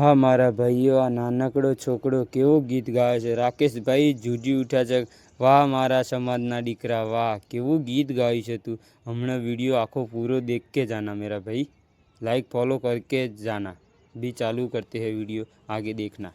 હા, મારા ભાઈઓ, આ નાનકડો છોકરો કેવો ગીત ગાયો છે. રાકેશભાઈ જુજી ઉઠ્યા છે. વાહ, મારા સમાજના દીકરા, વાહ, કેવું ગીત ગાયું છે તું. હમણાં વીડિયો આખો પૂરો દેખ કે જાના મેરા ભાઈ. લાઈક ફોલો કરકે જાના. બી ચાલુ કરતે હૈ વીડિયો. આગે દેખના.